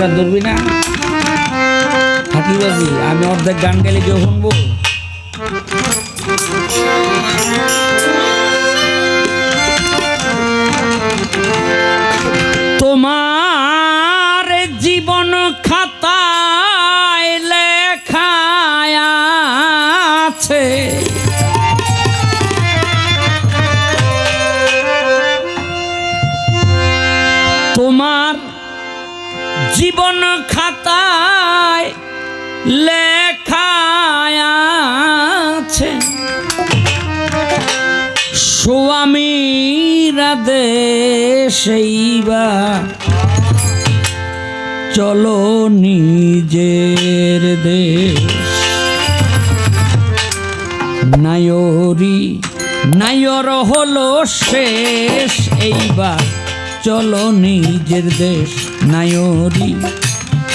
Camera ধরবি না? ফাঁকিবাজি আমি অর্ধেক গান গেলে কেউ শুনব? লেখায় আছে স্বামীরা দেশইবা চলো নিজের দেশ। নায়রি, নায়র হলো শেষ এইবার। চলো নিজের দেশ। নায়রি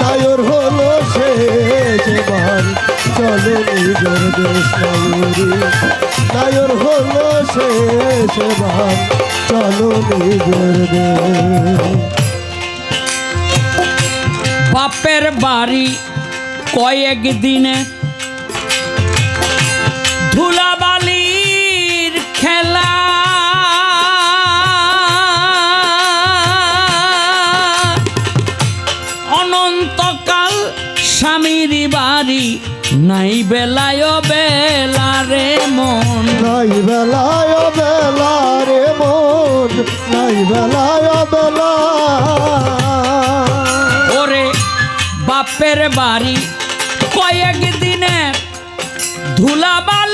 নায়র হলো শেষ এবার চলো নিজের দেশ নায়রি। হলো শেষ এবার চলো নিজের দেশ। বাপের বাড়ি কয়েক দিনে নাই বেলায় বেলা রে মন। নাই বেলায় বেলা রে মন নাই বেলায় বেলা ওরে বাপের বাড়ি কয়েক দিনে ধুলাবালি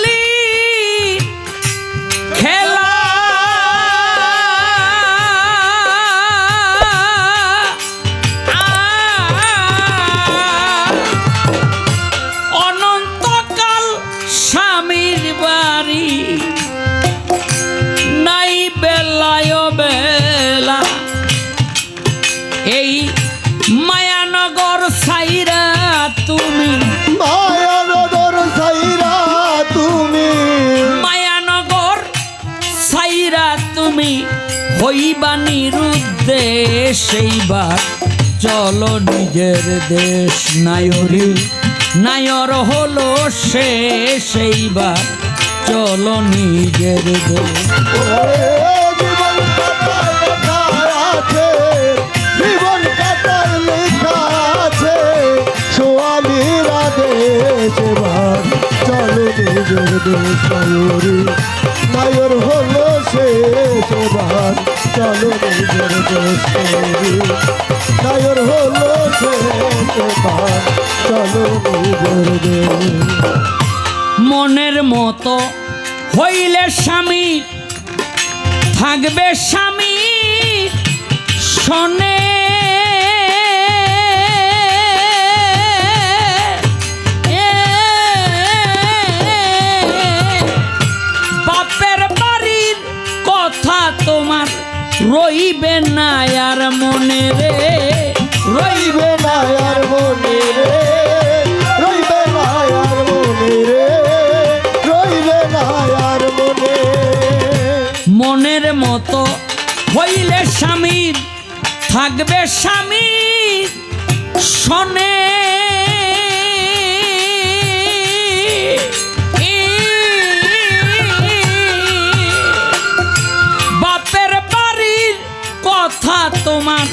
হইবা নিরুদ্দেশ এইবার চলো নিজের দেশ। নায়রি নায়র হলো শেষ এইবার চলো নিজের দেশ। চলো নিজের দেশ নায়রি নায়র হলো শেষ এবার চলো নিজের নায়রি নায়র হলো শেষ এবার চলো নিজের মনের মতো হইলে স্বামী, থাকবে স্বামী, শোনে থাকবে স্বামী শনে। বাপের বাড়ির কথা তোমার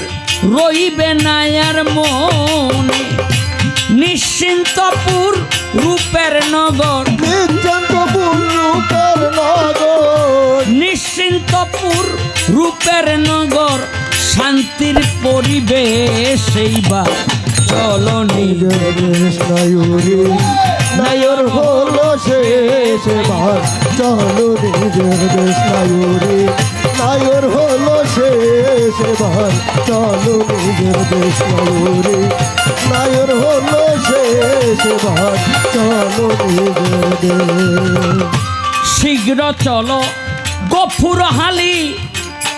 রইবে না আর মনে। নিশ্চিন্তপুর রূপের নগর। রূপের নগর। নিশ্চিন্তপুর রূপের নগর শান্তির পরিবেশ এইবার। চলো হলো শেষ এবার। চলো নিজের দেশ নায়ুরি নায়র হলো শেষ এবার চলো নিজের দেশ ময়ূরে নায়র হলো শেষ এবার চলো নিজের দেশ। শীঘ্র চলো, গফুর হালি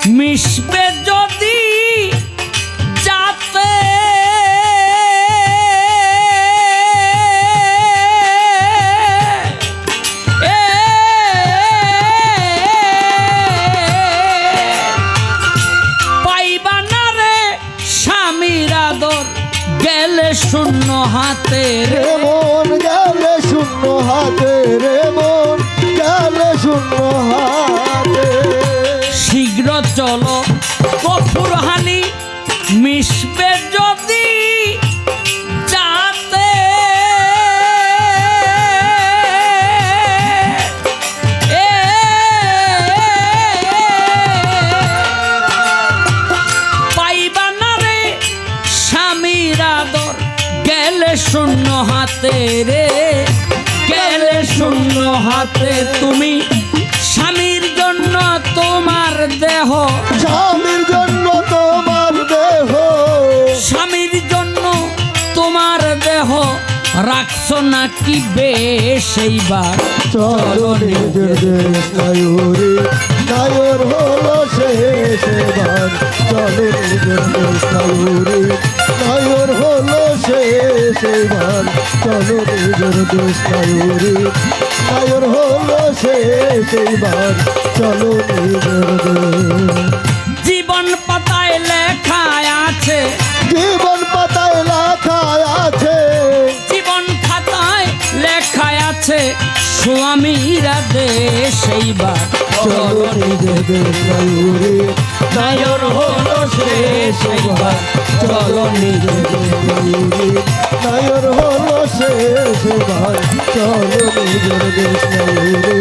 মিশবে যদি, যাতে হাতের রে মন গেলে শূন্য হাতে হাতে তুমি স্বামীর জন্য তোমার দেহ। স্বামীর জন্য তোমার দেহ। স্বামীর জন্য তোমার দেহ। রাখছ নাকি বেশ এইবার? চলো নিজের দেশ হলো শেষ এবার। চলো নিজের দেশ হলো শেষ এবার। চলো নিজের দেশ নায়রে হলো শেষ এবার। চলো নিজের জীবন পাতায় লেখায় আছে। জীবন স্বামীরা দেশ এইবার চলো নিজের দেশ নায়রে নায়র হলো শেষ এইবার চলো নিজে নায়র হলো শেষ ভাই চলো নিজের দেশ নায়রে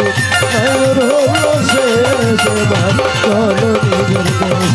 নায়র হলো শেষ ভাই চলো নিজের দেশ